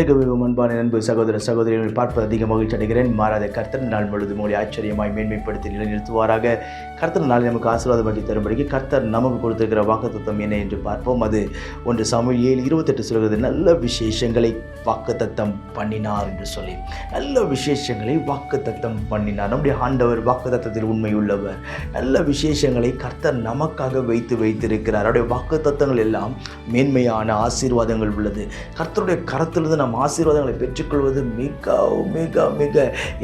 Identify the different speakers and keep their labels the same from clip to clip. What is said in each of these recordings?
Speaker 1: எனக்கு மிகவும் அன்பான அன்பு சகோதர சகோதரிகள் பார்ப்பது அதிக மகிழ்ச்சி அடைகிறேன். மாறாத கர்த்தர் நாள் முழுவதும் உங்களை ஆச்சரியமாய் மேன்மைப்படுத்தி நிலைநிறுத்துவாராக. கர்த்தர் நாள் நமக்கு ஆசீர்வாதமாக்கி தரும்படிக்கு கர்த்தர் நமக்கு கொடுத்திருக்கிற வாக்குத்தத்தம் என்ன என்று பார்ப்போம். அது ஒன்று சமூக ஏழு இருபத்தெட்டு சொல்கிறது நல்ல விசேஷங்களை வாக்குத்தத்தம் பண்ணினார் என்று சொல்லி. நல்ல விசேஷங்களை வாக்குத்தத்தம் பண்ணினார். நம்முடைய ஆண்டவர் வாக்குத்தத்தத்தில் உண்மை உள்ளவர். நல்ல விசேஷங்களை கர்த்தர் நமக்காக வைத்து வைத்திருக்கிறார். அவருடைய வாக்குத்தத்தங்கள் எல்லாம் மேன்மையான ஆசீர்வாதங்கள் உள்ளது. கர்த்தருடைய கரத்திலிருந்து நாம் நாம் ஆசீர்வாதங்களை பெற்றுக்கொள்வது மிக மிக மிக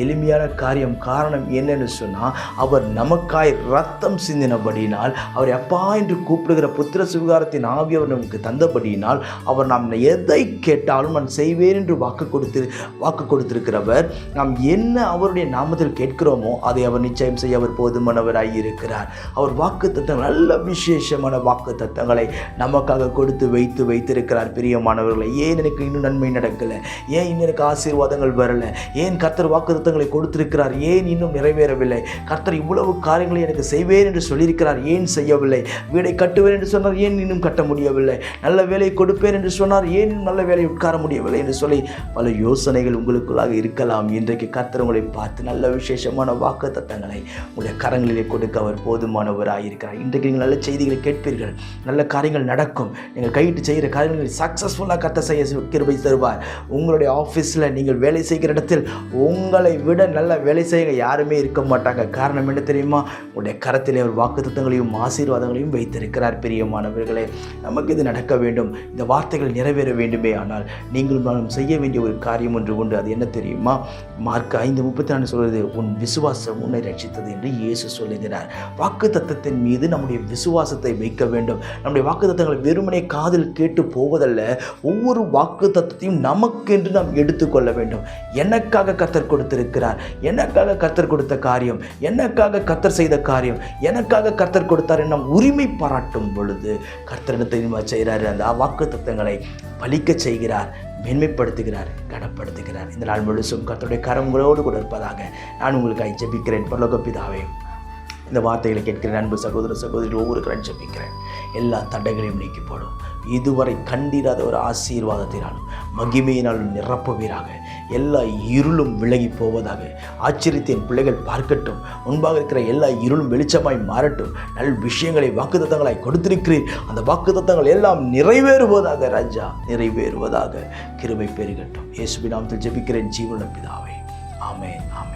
Speaker 1: எளிமையான காரியம். காரணம் என்னன்னு சொன்னால் அவர் நமக்காய் ரத்தம் சிந்தினபடியினால் அவர் அப்பா என்று கூப்பிடுகிற புத்திர சுவிகாரத்தின் ஆவி அவர் நமக்கு தந்தபடியினால் அவர் நாம் எதை கேட்டாலும் நான் செய்வேன் என்று வாக்கு கொடுத்து வாக்கு கொடுத்திருக்கிறவர் நாம் என்ன அவருடைய நாமத்தில் கேட்கிறோமோ அதை அவர் நிச்சயம் செய்ய அவர் போதுமானவராய் இருக்கிறார். அவர் வாக்கு தத்தங்கள் நல்ல விசேஷமான வாக்கு தத்தங்களை நமக்காக கொடுத்து வைத்து வைத்திருக்கிறார். பிரியமானவர்களை ஏன் எனக்கு இன்னும் நன்மை நடக்கும் நடக்கலை ஏன் இன்னும் எனக்கு ஆசீர்வாதங்கள் வரலை? ஏன் கர்த்தர் வாக்குத்தங்களை கொடுத்திருக்கிறார்? ஏன் இன்னும் நிறைவேறவில்லை? கர்த்தர் இவ்வளவு காரியங்களை எனக்கு செய்வேன் என்று சொல்லியிருக்கிறார். ஏன் செய்யவில்லை? வீடை கட்டுவேன் என்று சொன்னார். ஏன் இன்னும் கட்ட முடியவில்லை? நல்ல வேலை கொடுப்பேன் என்று சொன்னார். ஏன் இன்னும் நல்ல வேலை உட்கார முடியவில்லை என்று சொல்லி பல யோசனைகள் உங்களுக்குள்ளாக இருக்கலாம். இன்றைக்கு கர்த்தர் உங்களை பார்த்து நல்ல விசேஷமான வாக்கு தத்தங்களை உங்களுடைய கரங்களிலே கொடுக்க அவர் போதுமானவராக இருக்கிறார் இன்றைக்கு நீங்கள் நல்ல செய்திகளை கேட்பீர்கள். நல்ல காரியங்கள் நடக்கும். நீங்கள் கையிட்டு செய்கிற காரியங்களை சக்ஸஸ்ஃபுல்லாக கத்த செய்ய கிருபை தருவார். உங்களுடைய ஆஃபீஸில் நீங்கள் வேலை செய்கிற இடத்தில் உங்களை விட நல்ல வேலை செய்ய யாருமே இருக்க மாட்டாங்க. காரணம் என்ன தெரியுமா? உங்களுடைய கரத்திலே ஒரு வாக்குத்தத்தங்களையும் ஆசீர்வாதங்களையும் வைத்திருக்கிறார். பிரியமானவர்களே நமக்கு இது நடக்க வேண்டும். இந்த வார்த்தைகள் நிறைவேற வேண்டுமே. ஆனால் நீங்கள் நானும் செய்ய வேண்டிய ஒரு காரியம் ஒன்று உண்டு. அது என்ன தெரியுமா? மார்க் ஐந்து முப்பத்தி நாலு சொல்கிறது உன் விசுவாசம் உன்னை ரட்சித்தது என்று இயேசு சொல்லுகிறார். வாக்கு தத்தத்தின் மீது நம்முடைய விசுவாசத்தை வைக்க வேண்டும். நம்முடைய வாக்கு தத்தங்களை வெறுமனே காதில் கேட்டு போவதல்ல. ஒவ்வொரு வாக்கு தத்தத்தையும் நமக்கென்று நாம் எடுத்துக்கொள்ள வேண்டும். எனக்காக கத்தர் கொடுத்திருக்கிறார். எனக்காக கத்தர் கொடுத்த காரியம் எனக்காக கத்தர் செய்த காரியம் எனக்காக கத்தர் கொடுத்தார் என நாம் உரிமை பாராட்டும் பொழுது கர்த்தரிடத்தை செய்கிறார்? அந்த வாக்கு தத்தங்களை பலிக்க செய்கிறார் மேன்மைப்படுத்துகிறார் கனப்படுத்துகிறார். இந்த நாள் முழுசும் கத்தருடைய கரங்களோடு கூட இருப்பதாக நான் உங்களுக்காக ஜெபிக்கிறேன். பரலோக பிதாவே இந்த வார்த்தைகளை கேட்கிற அன்பு சகோதர சகோதரி ஒவ்வொரு ஜபிக்கிறேன் ஜெபிக்கிறேன். எல்லா தடைகளையும் நீக்கி போடும் இதுவரை கண்டிராத ஒரு ஆசீர்வாதத்தினாலும் மகிமையினாலும் நிரப்புவீராக. எல்லா இருளும் விலகி போவதாக. ஆச்சரியத்தின் பிள்ளைகள் பார்க்கட்டும். முன்பாக இருக்கிற எல்லா இருளும் வெளிச்சமாய் மாறட்டும். நல் விஷயங்களை வாக்குத்தத்தங்களாய் கொடுத்திருக்கிறீர். அந்த வாக்குத்தத்தங்கள் எல்லாம் நிறைவேறுவதாக ராஜா நிறைவேறுவதாக கிருபை பெருகட்டும். இயேசுபி நாமத்தில் ஜெபிக்கிறேன் ஜீவன பிதாவை. ஆமேன் ஆமென்.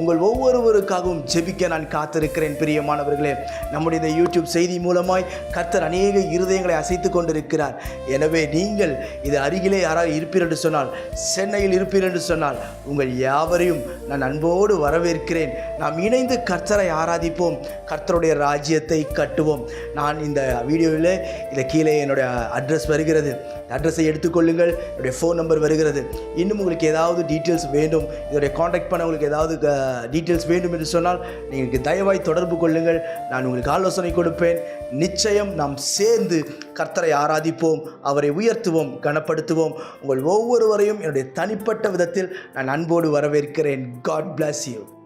Speaker 1: உங்கள் ஒவ்வொருவருக்காகவும் ஜெபிக்க நான் காத்திருக்கிறேன் பிரியமானவர்களே. நம்முடைய இந்த யூடியூப் செய்தி மூலமாய் கர்த்தர் அநேக இருதயங்களை அசைத்து கொண்டிருக்கிறார். எனவே நீங்கள் இது அருகிலே யாராவது இருப்பீர் என்று சொன்னால் சென்னையில் இருப்பீர் என்று சொன்னால் உங்கள் யாவரையும் நான் அன்போடு வரவேற்கிறேன். நாம் இணைந்து கர்த்தரை ஆராதிப்போம் கர்த்தருடைய ராஜ்யத்தை கட்டுவோம். நான் இந்த வீடியோவில் இதை கீழே என்னுடைய அட்ரஸ் வருகிறது. அட்ரஸை எடுத்துக்கொள்ளுங்கள் என்னுடைய ஃபோன் நம்பர் வருகிறது. இன்னும் உங்களுக்கு ஏதாவது டீட்டெயில்ஸ் வேண்டும் இதோடைய காண்டாக்ட் பண்ண உங்களுக்கு ஏதாவது டீட்டெயில்ஸ் வேண்டும் என்று சொன்னால் நீங்கள் தயவாய் தொடர்பு கொள்ளுங்கள். நான் உங்களுக்கு ஆலோசனை கொடுப்பேன். நிச்சயம் நாம் சேர்ந்து கர்த்தரை ஆராதிப்போம் அவரை உயர்த்துவோம் கனப்படுத்துவோம். உங்கள் ஒவ்வொருவரையும் என்னுடைய தனிப்பட்ட விதத்தில் நான் அன்போடு வரவேற்கிறேன். God bless you